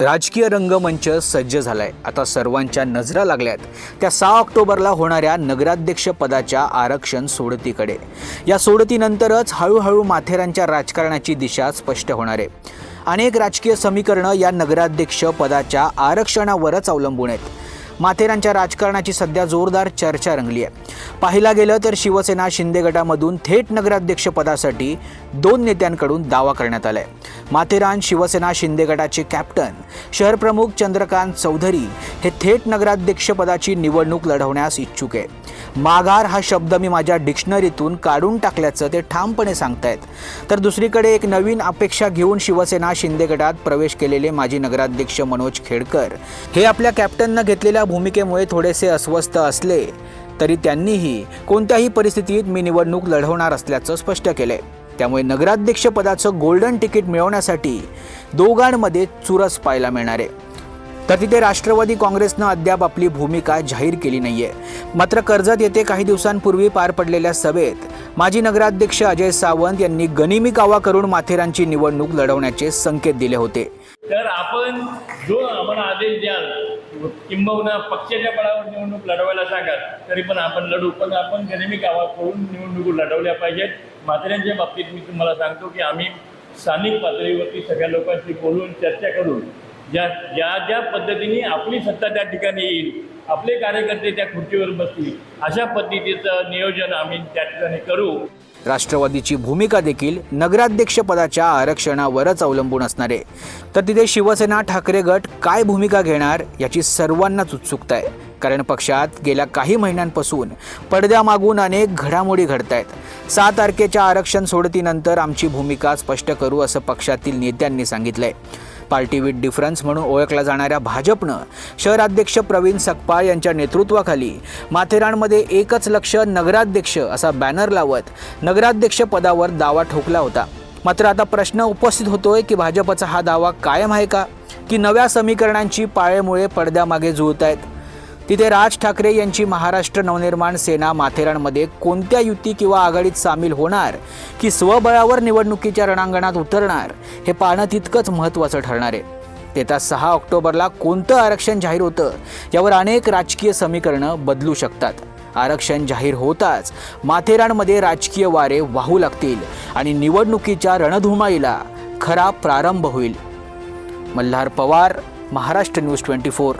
राजकीय रंगमंच सज्ज झालाय. आता सर्वांच्या नजरा लागल्यात. त्या सहा ऑक्टोबरला होणाऱ्या नगराध्यक्ष पदाच्या आरक्षण सोडतीकडे. या सोडतीनंतरच हळूहळू माथेरांच्या राजकारणाची दिशा स्पष्ट होणार आहे. अनेक राजकीय समीकरणं या नगराध्यक्ष पदाच्या आरक्षणावरच अवलंबून आहेत. माथेरांच्या राजकारणाची सध्या जोरदार चर्चा रंगली आहे पाहिला गेलं तर शिवसेना शिंदे गटामधून थेट नगराध्यक्षपदासाठी दोन नेत्यांकडून दावा करण्यात आला आहे माथेरान शिवसेना शिंदे गटाचे कॅप्टन शहरप्रमुख चंद्रकांत चौधरी हे थेट नगराध्यक्षपदाची निवडणूक लढवण्यास इच्छुक आहे माघार हा शब्द मी माझ्या डिक्शनरीतून काढून टाकल्याचं ते ठामपणे सांगतायत. तर दुसरीकडे एक नवीन अपेक्षा घेऊन शिवसेना शिंदे गटात प्रवेश केलेले माजी नगराध्यक्ष मनोज खेडकर हे आपल्या कॅप्टननं घेतलेल्या भूमिकेमुळे थोडेसे अस्वस्थ असले तरी त्यांनीही कोणत्याही परिस्थितीत मी निवडणूक लढवणार असल्याचं स्पष्ट केलंय. त्यामुळे नगराध्यक्षपदाचं गोल्डन तिकीट मिळवण्यासाठी दोघांमध्ये चुरस पाहायला मिळणार आहे. तर तिथे राष्ट्रवादी काँग्रेसनं अद्याप आपली भूमिका जाहीर केली नाहीये. मात्र कर्जत येथे काही दिवसांपूर्वी पार पडलेल्या सभेत माजी नगराध्यक्ष अजय सावंत यांनी गनिमी कावा करून माथेरांची निवडणूक लढवण्याचे संकेत दिले होते. तर आपण जो आम्हाला आदेश द्याल किंबहुना पक्षाच्या बळावर निवडणूक लढवायला सांगाल तरी पण आपण लढू. पण आपण गनिमी कावा करून निवडणूक लढवल्या पाहिजेत. माथेरानच्या बाबतीत मी तुम्हाला सांगतो की आम्ही स्थानिक पातळीवरती सगळ्या लोकांशी बोलून चर्चा करून ज्या ज्या ज्या पद्धतीने आपली सत्ता त्या ठिकाणी येईल आपले कार्यकर्ते त्या खुर्चीवर बसतील अशा पद्धतीचं नियोजन आम्ही त्या ठिकाणी करू. राष्ट्रवादीची भूमिका देखील नगराध्यक्षपदाच्या आरक्षणावरच अवलंबून असणार. आहे तर तिथे शिवसेना ठाकरे गट काय भूमिका घेणार याची सर्वांनाच उत्सुकता आहे. कारण पक्षात गेल्या काही महिन्यांपासून पडद्यामागून अनेक घडामोडी घडत आहेत सहा तारखेच्या आरक्षण सोडतीनंतर आमची भूमिका स्पष्ट करू असं पक्षातील नेत्यांनी सांगितलं आहे पार्टी विथ डिफरन्स म्हणून ओळखल्या जाणाऱ्या भाजपनं शहराध्यक्ष प्रवीण सकपाळ यांच्या नेतृत्वाखाली माथेरानमध्ये एकच लक्ष नगराध्यक्ष असा बॅनर लावत नगराध्यक्ष पदावर दावा ठोकला होता. मात्र आता प्रश्न उपस्थित होतोय की भाजपचा हा दावा कायम आहे का? की नव्या समीकरणांची पाळेमुळे पडद्यामागे जुळत आहेत तिथे राज ठाकरे यांची महाराष्ट्र नवनिर्माण सेना माथेरानमध्ये कोणत्या युती किंवा आघाडीत सामील होणार की स्वबळावर निवडणुकीच्या रणांगणात उतरणार हे पाहणं तितकंच महत्त्वाचं ठरणार आहे. येत्या सहा ऑक्टोबरला कोणतं आरक्षण जाहीर होतं यावर अनेक राजकीय समीकरणं बदलू शकतात. आरक्षण जाहीर होताच माथेरानमध्ये राजकीय वारे वाहू लागतील आणि निवडणुकीच्या रणधुमाईला खरा प्रारंभ होईल. Malhar Pawar Maharashtra news twenty four.